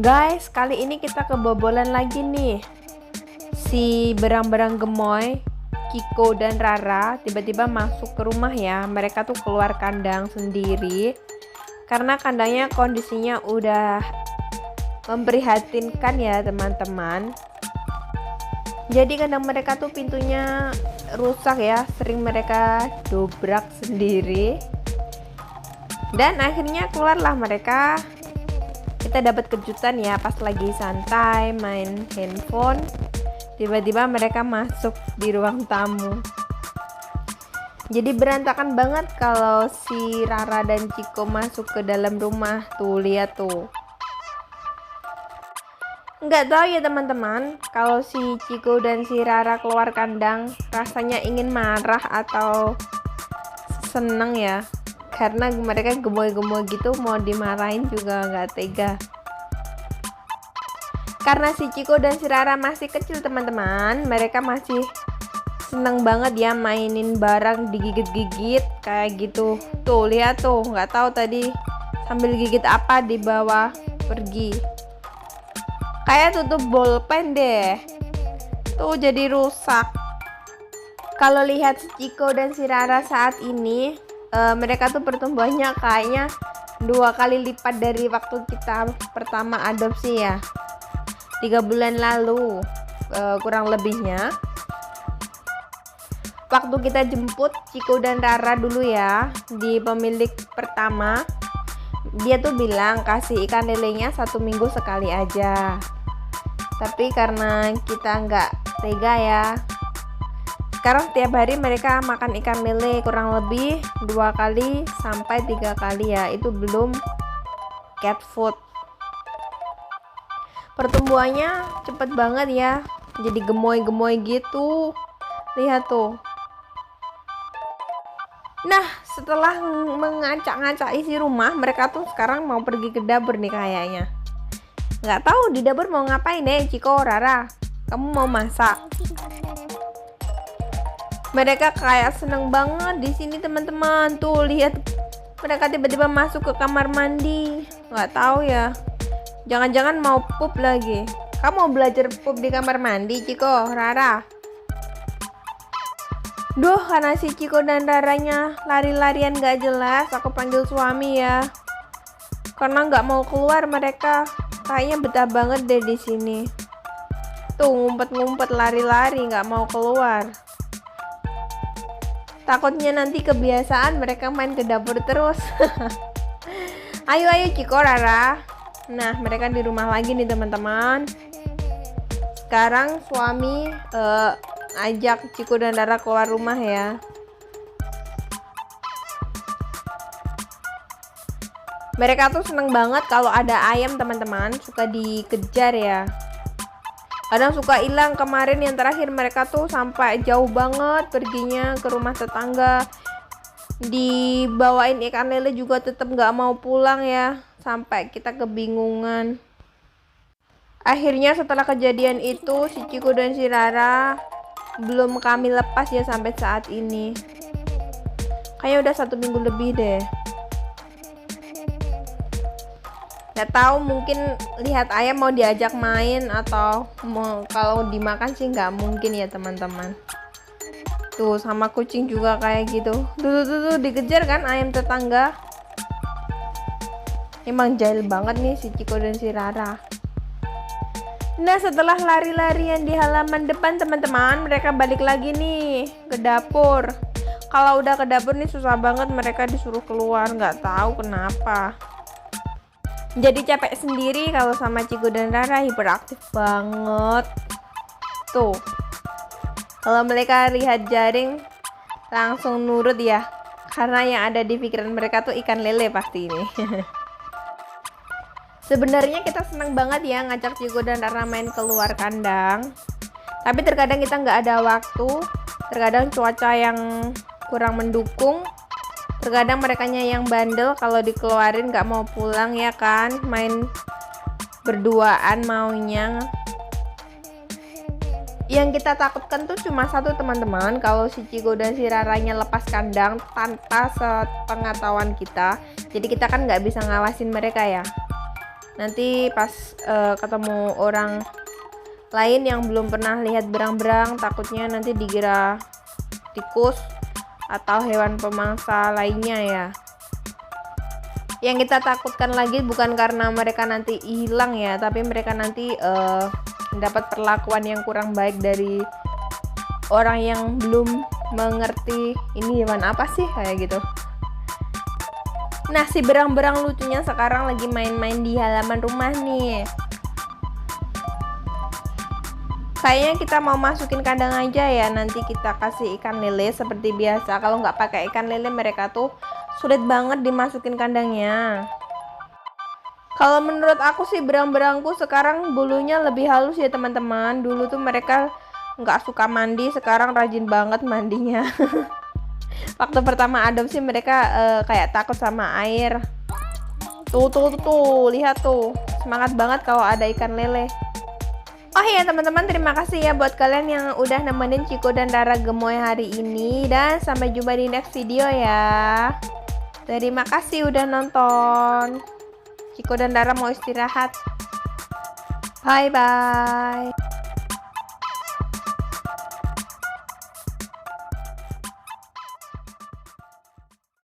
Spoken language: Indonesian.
Guys, kali ini kita kebobolan lagi nih. Si berang-berang gemoy, Kiko dan Rara tiba-tiba masuk ke rumah ya. Mereka tuh keluar kandang sendiri karena kandangnya kondisinya udah memprihatinkan ya teman-teman. Jadi kandang mereka tuh pintunya rusak ya, sering mereka dobrak sendiri. Dan akhirnya keluarlah mereka. Kita dapat kejutan ya pas lagi santai main handphone tiba-tiba mereka masuk di ruang tamu. Jadi berantakan banget kalau si Rara dan Ciko masuk ke dalam rumah tuh lihat tuh nggak tahu ya teman-teman. Kalau si Ciko dan si Rara keluar kandang rasanya ingin marah atau seneng ya? Karena mereka gemoy-gemoy gitu mau dimarahin juga nggak tega. Karena si Ciko dan si Rara masih kecil teman-teman mereka masih seneng banget ya mainin barang digigit-gigit kayak gitu. Tuh lihat tuh nggak tahu tadi sambil gigit apa di bawah pergi kayak tutup bolpen deh. Tuh jadi rusak. Kalau lihat si Ciko dan si Rara saat ini uh, mereka tuh pertumbuhannya kayaknya dua kali lipat dari waktu kita pertama adopsi ya. Tiga bulan lalu uh, kurang lebihnya. Waktu kita jemput Ciko dan Rara dulu ya di pemilik pertama dia tuh bilang kasih ikan lelenya satu minggu sekali aja tapi karena kita nggak tega ya. Sekarang tiap hari mereka makan ikan lele kurang lebih dua kali sampai tiga kali ya. Itu belum cat food. Pertumbuhannya cepet banget ya. Jadi gemoy-gemoy gitu. Lihat tuh. Nah setelah mengacak-ngacak isi rumah mereka tuh sekarang mau pergi ke dapur nih kayaknya nggak tahu di dapur mau ngapain deh Ciko Rara kamu mau masak? Mereka kayak seneng banget di sini teman-teman. Tuh lihat. Mereka tiba-tiba masuk ke kamar mandi. Nggak tahu ya. Jangan-jangan mau pup lagi. Kamu mau belajar pup di kamar mandi Ciko Rara? Duh karena si Ciko dan Raranya lari-larian gak jelas aku panggil suami ya karena nggak mau keluar mereka kayaknya betah banget deh di sini tuh ngumpet-ngumpet lari-lari nggak mau keluar Takutnya nanti kebiasaan mereka main ke dapur terus. ayo ayo Ciko Rara. Nah, mereka di rumah lagi nih teman-teman. Sekarang suami uh, ajak Ciko dan Rara keluar rumah ya. Mereka tuh seneng banget kalau ada ayam teman-teman, suka dikejar ya. Kadang suka hilang. Kemarin yang terakhir mereka tuh sampai jauh banget perginya ke rumah tetangga. Dibawain ikan lele juga tetap nggak mau pulang ya. Sampai kita kebingungan. Akhirnya setelah kejadian itu si Ciko dan si Rara belum kami lepas ya sampai saat ini. Kayaknya udah satu minggu lebih deh nggak tahu mungkin lihat ayam mau diajak main atau mau kalau dimakan sih nggak mungkin ya teman-teman. Tuh sama kucing juga kayak gitu. Tuh, tuh tuh tuh dikejar kan ayam tetangga? Emang jahil banget nih si Ciko dan si Rara. Nah setelah lari-larian di halaman depan teman-teman mereka balik lagi nih ke dapur. Kalau udah ke dapur nih susah banget mereka disuruh keluar nggak tahu kenapa jadi capek sendiri kalau sama Ciku dan Rara hiperaktif banget. Tuh. Kalau mereka lihat jaring langsung nurut ya. Karena yang ada di pikiran mereka tuh ikan lele pasti ini. Sebenarnya kita senang banget ya ngajak Ciku dan Rara main keluar kandang. Tapi terkadang kita nggak ada waktu. Terkadang cuaca yang kurang mendukung terkadang mereka yang bandel kalau dikeluarin nggak mau pulang ya kan? Main berduaan maunya. Yang kita takutkan tuh cuma satu teman-teman, kalau si Cigo dan si Raranya lepas kandang tanpa sepengetahuan kita, jadi kita kan nggak bisa ngawasin mereka ya. Nanti pas uh, ketemu orang lain yang belum pernah lihat berang-berang, takutnya nanti dikira tikus atau hewan pemangsa lainnya ya. Yang kita takutkan lagi bukan karena mereka nanti hilang ya, tapi mereka nanti uh, mendapat perlakuan yang kurang baik dari orang yang belum mengerti ini hewan apa sih kayak gitu. Nah, si berang-berang lucunya sekarang lagi main-main di halaman rumah nih. Kayaknya kita mau masukin kandang aja ya. Nanti kita kasih ikan lele seperti biasa. Kalau nggak pakai ikan lele, mereka tuh sulit banget dimasukin kandangnya. Kalau menurut aku sih berang-berangku sekarang bulunya lebih halus ya teman-teman. Dulu tuh mereka nggak suka mandi, sekarang rajin banget mandinya. Waktu pertama adopsi mereka uh, kayak takut sama air. Tuh tuh tuh, tuh lihat tuh semangat banget kalau ada ikan lele. Oh iya teman-teman terima kasih ya buat kalian yang udah nemenin Ciko dan Rara gemoy hari ini dan sampai jumpa di next video ya. Terima kasih udah nonton. Ciko dan Dara mau istirahat. Bye bye.